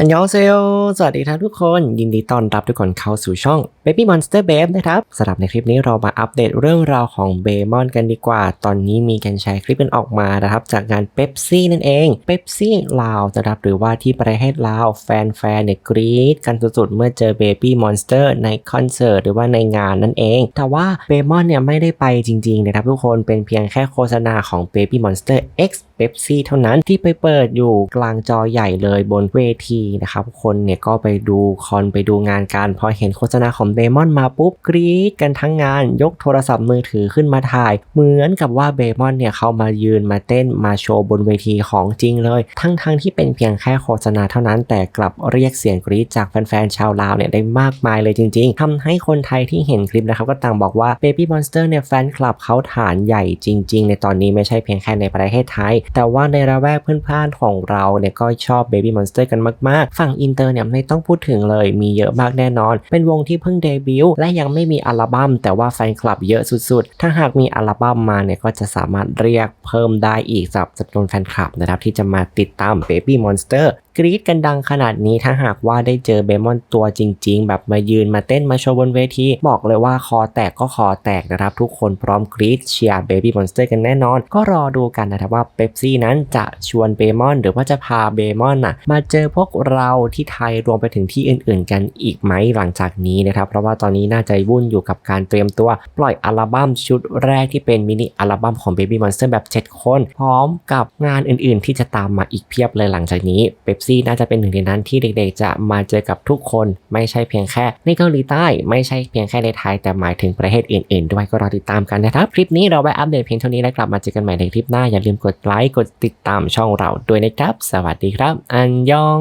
อันยองเซโยสวัสดีครับทุกคน ยินดีต้อนรับทุกคนเข้าสู่ช่อง Baby Monster Babe นะครับสำหรับในคลิปนี้เรามาอัปเดตเรื่องราวของเบมอนกันดีกว่า ตอนนี้มีการแชร์คลิปกันออกมานะครับ จากงานเ e ปซี่นั่นเองเ e ปซี่ลาวนะครับหรือว่าที่ประเทศลาวแฟนๆเนี่ยกรี๊ดกันสุดๆ เมื่อเจอ Baby Monster ในคอนเสิร์ตหรือว่าในงานนั่นเอง แต่ว่าเบมอนเนี่ยไม่ได้ไปจริงๆนะครับทุกคนเป็นเพียงแค่โฆษณาของ Baby Monster X เ e ปซี่เท่านั้นที่ไปเปิดอยู่กลางจอใหญ่เลยบนเวทีนะครับ คนเนี่ยก็ไปดูคอนไปดูงานกันพอเห็นโฆษณาของเบมอนมาปุ๊บกรี๊ดกันทั้งงานยกโทรศัพท์มือถือขึ้นมาถ่าย เหมือนกับว่าเบมอนเนี่ยเขามายืนมาเต้นมาโชว์บนเวทีของจริงเลย ทั้งๆทที่เป็นเพียงแค่โฆษณาเท่านั้นแต่กลับเรียกเสียงกรี๊ดจากแฟนๆชาวลาวเนี่ยได้มากมายเลยจริง ๆทำให้คนไทยที่เห็นคลิปนะครับก็ต่างบอกว่า Baby Monster เนี่ยแฟนคลับเขาฐานใหญ่จริง ๆ ในตอนนี้ไม่ใช่เพียงแค่ในประเทศไทย แต่ว่าในระแวกเพื่อนพานของเราเนี่ยก็ชอบ Baby Monster กันมากๆฝั่งอินเตอร์เนี่ยไม่ต้องพูดถึงเลยมีเยอะมากแน่นอน เป็นวงที่เพิ่งเดบิวต์และยังไม่มีอัลบั้มแต่ว่าแฟนคลับเยอะสุดๆ ถ้าหากมีอัลบั้มมาเนี่ยก็จะสามารถเรียกเพิ่มได้อีกสำหรับจำนวนแฟนคลับนะครับที่จะมาติดตาม Baby Monster กรี๊ดกันดังขนาดนี้ถ้าหากว่าได้เจอเบมอนตัวจริง ๆ แบบมายืนมาเต้นมาโชว์บนเวที บอกเลยว่าคอแตกก็คอแตกนะครับ ทุกคนพร้อมกรี๊ดเชียร์เบบี้มอนสเตอร์กันแน่นอน ก็รอดูกันนะครับว่าเบปซี่นั้นจะชวนเบมอน หรือว่าจะพาเบมอนน่ะมาเจอพวกเราที่ไทยรวมไปถึงที่อื่นๆ กันอีกไหมหลังจากนี้นะครับ เพราะว่าตอนนี้น่าจะวุ่นอยู่กับการเตรียมตัวปล่อยอัลบั้มชุดแรกที่เป็นมินิอัลบั้มของ Baby Monster แบบ 7 คน พร้อมกับงานอื่นๆ ที่จะตามมาอีกเพียบเลยหลังจากนี้เบปซี่น่าจะเป็นหนึ่งในนั้นที่เด็กๆ จะมาเจอกับทุกคนไม่ใช่เพียงแค่ในเกาหลีใต้ไม่ใช่เพียงแค่ในไทยแต่หมายถึงประเทศอื่นๆ ด้วยก็รอติดตามกันนะครับคลิปนี้เราไปอัปเดตเพียงเท่านี้แล้วกลับมาเจอกันใหม่ในคลิปหน้าอย่าลืมกดไลค์กดติดตามช่องเราด้วยนะครับ สวัสดีครับ อันยอง